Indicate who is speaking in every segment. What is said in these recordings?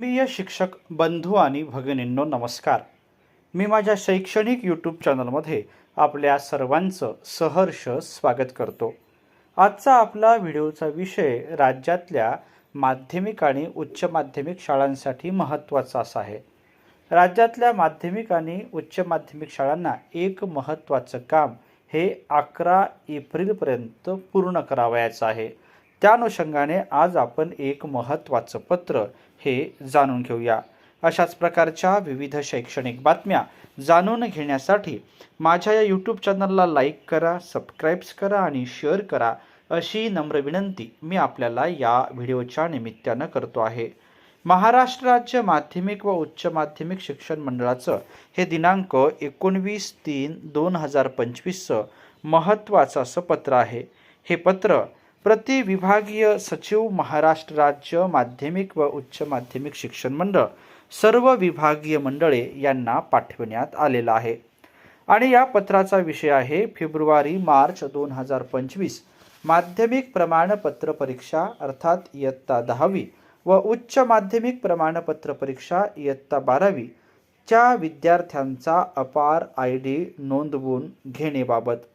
Speaker 1: प्रिय शिक्षक बंधू आणि भगिनींनो नमस्कार. मी माझ्या शैक्षणिक यूट्यूब चॅनलमध्ये आपल्या सर्वांचं सहर्ष स्वागत करतो. आजचा आपला व्हिडिओचा विषय राज्यातल्या माध्यमिक आणि उच्च माध्यमिक शाळांसाठी महत्त्वाचा असा आहे. राज्यातल्या माध्यमिक आणि उच्च माध्यमिक शाळांना एक महत्त्वाचं काम हे अकरा एप्रिलपर्यंत पूर्ण करावयाचं आहे. त्या अनुषंगाने आज आपण एक महत्त्वाचं पत्र हे जाणून घेऊया. अशाच प्रकारच्या विविध शैक्षणिक बातम्या जाणून घेण्यासाठी माझ्या या यूट्यूब चॅनलला लाईक करा सबस्क्राईब्स करा आणि शेअर करा अशी नम्र विनंती मी आपल्याला या व्हिडिओच्या निमित्तानं करतो आहे. महाराष्ट्र राज्य माध्यमिक व उच्च माध्यमिक शिक्षण मंडळाचं हे दिनांक एकोणवीस तीन दोन हजार पंचवीसचं महत्त्वाचं असं पत्र आहे. हे पत्र प्रति विभागीय सचिव महाराष्ट्र राज्य माध्यमिक व उच्च माध्यमिक शिक्षण मंडळ सर्व विभागीय मंडळे यांना पाठविण्यात आलेला आहे. आणि या पत्राचा विषय आहे फेब्रुवारी मार्च दोन हजार पंचवीस माध्यमिक प्रमाणपत्र परीक्षा अर्थात इयत्ता दहावी व उच्च माध्यमिक प्रमाणपत्र परीक्षा इयत्ता बारावी च्या विद्यार्थ्यांचा अपार आय डी नोंदवून घेणेबाबत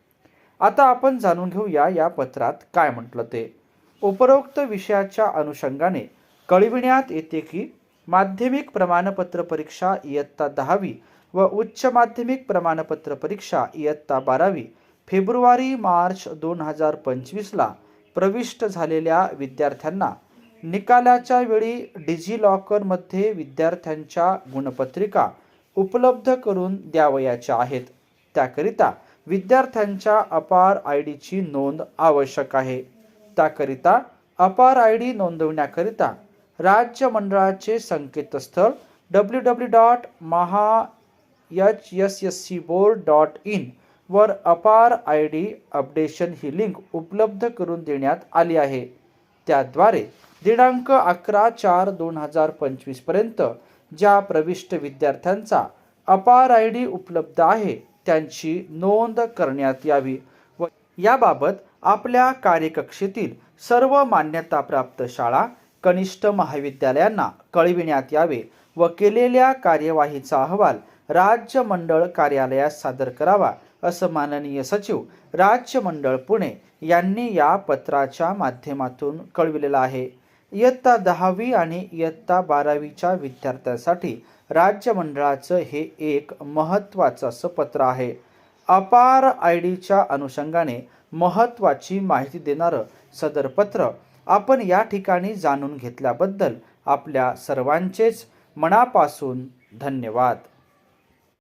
Speaker 1: आता आपण जाणून घेऊया या पत्रात काय म्हटलं ते. उपरोक्त विषयाच्या अनुषंगाने कळविण्यात येते की माध्यमिक प्रमाणपत्र परीक्षा इयत्ता दहावी व उच्च माध्यमिक प्रमाणपत्र परीक्षा इयत्ता बारावी फेब्रुवारी मार्च दोन हजार पंचवीसला प्रविष्ट झालेल्या विद्यार्थ्यांना निकालाच्या वेळी डिजिलॉकरमध्ये विद्यार्थ्यांच्या गुणपत्रिका उपलब्ध करून द्यावयाच्या आहेत. त्याकरिता विद्यार्थ्यांच्या अपार आय डीची नोंद आवश्यक आहे. त्याकरिता अपार आय डी नोंदवण्याकरिता राज्य मंडळाचे संकेतस्थळ W W dot Maha H S S C board dot in वर अपार आय डी अपडेशन ही लिंक उपलब्ध करून देण्यात आली आहे. त्याद्वारे दिनांक अकरा चार दोन हजार पंचवीसपर्यंत ज्या प्रविष्ट विद्यार्थ्यांचा अपार आय डी उपलब्ध आहे त्यांची नोंद करण्यात यावी व याबाबत आपल्या कार्यकक्षेतील सर्व मान्यताप्राप्त शाळा कनिष्ठ महाविद्यालयांना कळविण्यात यावे व केलेल्या कार्यवाहीचा अहवाल राज्य मंडळ कार्यालयात सादर करावा असं माननीय सचिव राज्य मंडळ पुणे यांनी या पत्राच्या माध्यमातून कळविलेलं आहे. इयत्ता दहावी आणि इयत्ता बारावीच्या विद्यार्थ्यांसाठी राज्य मंडळाचं हे एक महत्त्वाचं असं पत्र आहे. अपार आय डीच्या अनुषंगाने महत्त्वाची माहिती देणारं सदर पत्र आपण या ठिकाणी जाणून घेतल्याबद्दल आपल्या सर्वांचेच मनापासून धन्यवाद.